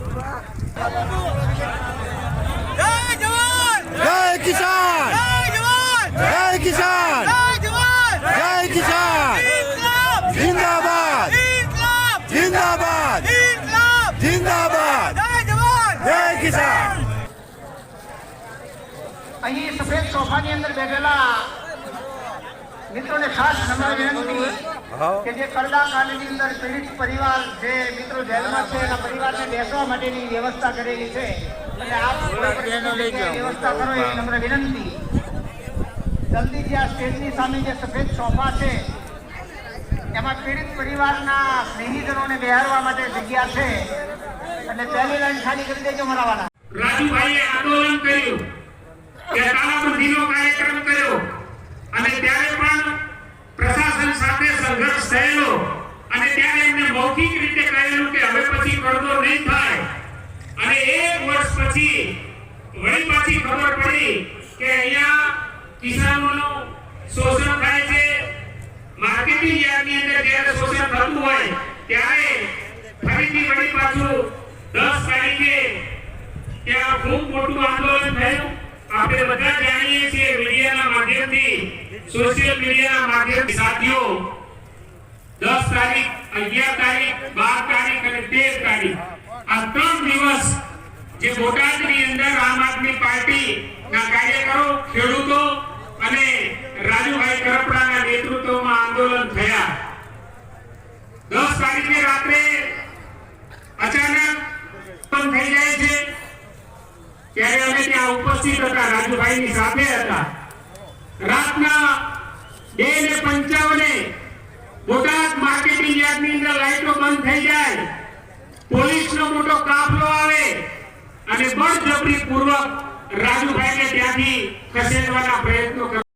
જય કિસાન! જય કિસાન! જય કિસાન! જિંદાબાદ! સફેદ સોફાની અંદર બેઠેલા મિત્રોને ખાસ નમ્ર વિનંતી કે જે કરડા કાંડની અંદર પીડિત પરિવાર જે મિત્રો જેલમાં છે એના પરિવારને બેસવા માટેની વ્યવસ્થા કરેલી છે. એટલે આપ વ્યવસ્થા કરો એ નમ્ર વિનંતી. જલ્દીથી આ સ્ટેજની સામે જે સફેદ સોફા છે એમાં પીડિત પરિવારના સ્નેહીજનોને બેહારવા માટે જગ્યા છે. એટલે પહેલી લાઈન ખાલી કરી દેજો મારા રાજુભાઈએ આંદોલન કર્યું કે તાલાબંધીનો કાર્યક્રમ કર્યો અને ત્યારે પણ પ્રશાસન સાથે સંઘર્ષ થયેલો. અને ત્યારે એમને મૌખિક રીતે કહેલું કે હવે પછી કરતો નહીં થાય. અને એક વર્ષ પછી વળી પાછી ખબર પડી કે અહીંયા કિસાનોનું શોષણ થાય છે. માર્કેટિંગ યાર્ડની અંદર જ્યારે શોષણ થતું હોય, ત્યારે ફરીથી વળી પાછું દસ તારીખે ત્યાં ખૂબ મોટું આંદોલન થયું. આપણે બધા જાણીએ છીએ મીડિયાના માધ્યમથી સોશિયલ મીડિયાના માધ્યમથી. સાથીઓ દસ તારીખ, અગિયાર તારીખ, બાર તારીખ અને તેર તારીખ. આ ત્રણ દિવસ જે બોટાદની અંદર આમ આદમી પાર્ટીના કાર્યકરો, ખેડૂતો અને રાજુભાઈ કરપડાના નેતૃત્વમાં આંદોલન થયા. દસ તારીખે રાત્રે અચાનક પણ થઈ જાય છે. ત્યારે અમે ત્યાં ઉપસ્થિત હતા, રાજુભાઈની સાથે હતા. રાતના બે ને પંચાવને બોટાદ માર્કેટિંગ યાર્ડની અંદર લાઈટો બંધ થઈ જાય. પોલીસનો મોટો કાફલો આવે અને બળજબરી પૂર્વક રાજુભાઈને ત્યાંથી ખસેડવાના પ્રયત્ન